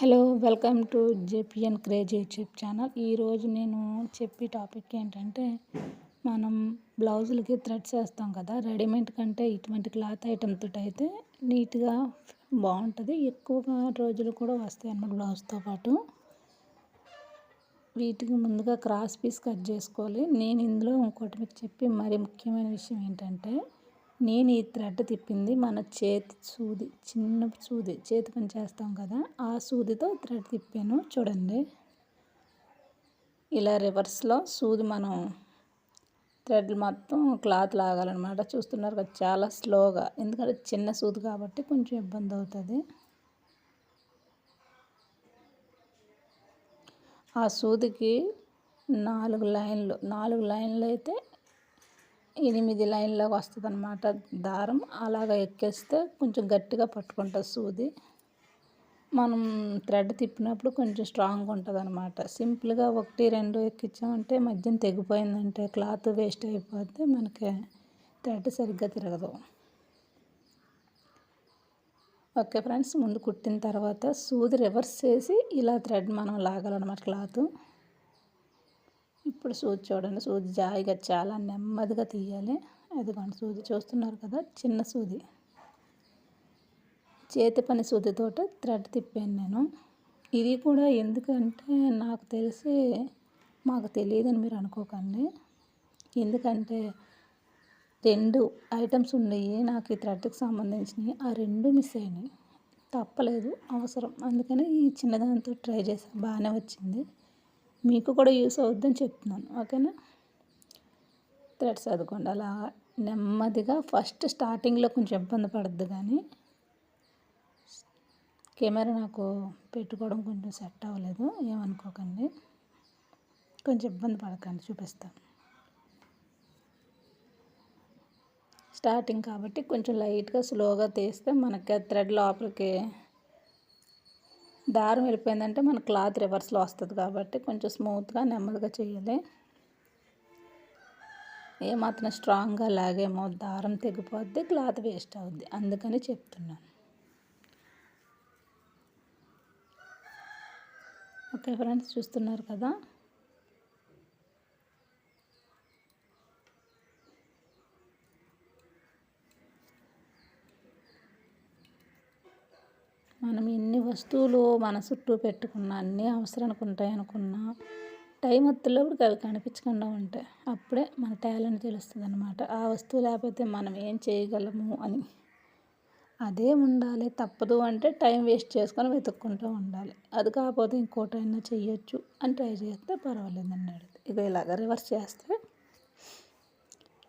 Hello welcome to JPN craze YouTube channel. ఈరోజు నేను చెప్పే టాపిక్ ఏంటంటే మనం బ్లౌజులకి థ్రెడ్స్ వేస్తాం కదా రెడీమేడ్ కంటే ఇటువంటి క్లాత్ ఐటమ్తో అయితే నీట్గా బాగుంటుంది. ఎక్కువగా రోజులు కూడా వస్తాయి అన్నమాట బ్లౌజ్తో పాటు. వీటికి ముందుగా క్రాస్ పీస్ కట్ చేసుకోవాలి. నేను ఇందులో ఇంకోటి మీకు చెప్పి మరీ ముఖ్యమైన విషయం ఏంటంటే నేను ఈ థ్రెడ్ తిప్పింది మన చేతి సూది చిన్న సూది చేతి పని చేస్తాం కదా ఆ సూదితో థ్రెడ్ తిప్పాను. చూడండి. ఇలా రివర్స్లో సూది మనం థ్రెడ్ మొత్తం క్లాత్ లాగాలన్నమాట. చూస్తున్నారు కదా చాలా స్లోగా. ఎందుకంటే చిన్న సూది కాబట్టి కొంచెం ఇబ్బంది అవుతుంది. ఆ సూదికి నాలుగు లైన్లు నాలుగు లైన్లు అయితే ఎనిమిది లైన్లోకి వస్తుంది అనమాట దారం. అలాగ ఎక్కేస్తే కొంచెం గట్టిగా పట్టుకుంటుంది సూది. మనం థ్రెడ్ తిప్పినప్పుడు కొంచెం స్ట్రాంగ్ ఉంటుంది అనమాట సింపుల్గా ఒకటి రెండు ఎక్కించామంటే మధ్యన తెగిపోయిందంటే క్లాత్ వేస్ట్ అయిపోతే మనకి థ్రెడ్ సరిగ్గా తిరగదు. ఓకే ఫ్రెండ్స్ ముందు కుట్టిన తర్వాత సూది రివర్స్ చేసి ఇలా థ్రెడ్ మనం లాగాలన్నమాట క్లాత్. ఇప్పుడు సూది చూడండి సూది జాయిగా చాలా నెమ్మదిగా తీయాలి. అదిగోండి సూది చూస్తున్నారు కదా చిన్న సూది. చేతి పని సూదితోటి థ్రెడ్ తిప్పాను నేను. ఇది కూడా ఎందుకంటే నాకు తెలిసి మాకు తెలియదని మీరు అనుకోకండి. ఎందుకంటే రెండు ఐటమ్స్ ఉన్నాయి నాకు ఈ థ్రెడ్కి సంబంధించినవి. ఆ రెండు మిస్ అయినాయి. తప్పలేదు అవసరం. అందుకని ఈ చిన్నదానితో ట్రై చేసాను బాగానే వచ్చింది. మీకు కూడా యూస్ అవుద్దని చెప్తున్నాను ఓకేనా? థ్రెడ్స్ చదువుకోండి అలా నెమ్మదిగా ఫస్ట్ స్టార్టింగ్లో కొంచెం ఇబ్బంది పడద్దు కానీ కెమెరా నాకు పెట్టుకోవడం కొంచెం సెట్ అవ్వలేదు ఏమనుకోకండి. కొంచెం ఇబ్బంది పడకండి చూపిస్తాను. స్టార్టింగ్ కాబట్టి కొంచెం లైట్గా స్లోగా తీస్తే మనకి థ్రెడ్ లోపలికి దారం వెళ్ళిపోయిందంటే మన క్లాత్ రివర్స్లో వస్తుంది కాబట్టి కొంచెం స్మూత్గా నెమ్మదిగా చేయాలి. ఏమాత్రం స్ట్రాంగ్గా లాగేమో దారం తెగిపోద్ది క్లాత్ వేస్ట్ అవుద్ది. అందుకని చెప్తున్నాను. ఓకే ఫ్రెండ్స్ చూస్తున్నారు కదా? మనం ఎన్ని వస్తువులు మన చుట్టూ పెట్టుకున్నా అన్నీ అవసరానికి ఉంటాయి అనుకున్నా టైం వచ్చేటప్పుడు అవి కనిపించకుండా ఉంటాయి. అప్పుడే మన టాలెంట్ తెలుస్తుంది అనమాట ఆ వస్తువు లేకపోతే మనం ఏం చేయగలము అని. అదే ఉండాలి. తప్పదు అంటే టైం వేస్ట్ చేసుకొని వెతుక్కుంటూ ఉండాలి. అది కాకపోతే ఇంకోటైనా చెయ్యొచ్చు అని ట్రై చేస్తే పర్వాలేదు అన్నాడు ఇక ఇలాగ రివర్స్ చేస్తే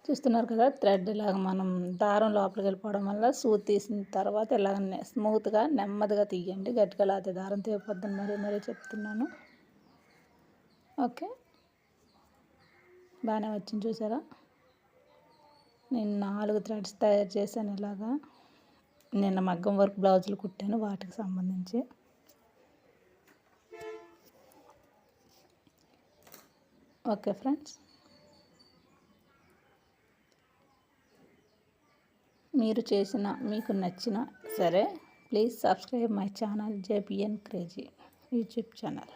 చూస్తున్నారు కదా థ్రెడ్ ఇలాగ మనం దారం లోపలికి వెళ్ళిపోవడం వల్ల సూత్ తీసిన తర్వాత ఇలాగ స్మూత్గా నెమ్మదిగా తీయండి. గట్టిగా లేకపోతే దారం తీయపోద్దని మరీ మరీ చెప్తున్నాను. ఓకే. బాగానే వచ్చింది చూసారా? నేను నాలుగు థ్రెడ్స్ తయారు చేశాను ఇలాగా. నిన్న మగ్గం వర్క్ బ్లౌజులు కుట్టాను వాటికి సంబంధించి. Okay friends. మీరు చేసిన మీకు నచ్చిన సరే please subscribe my channel JBN crazy YouTube channel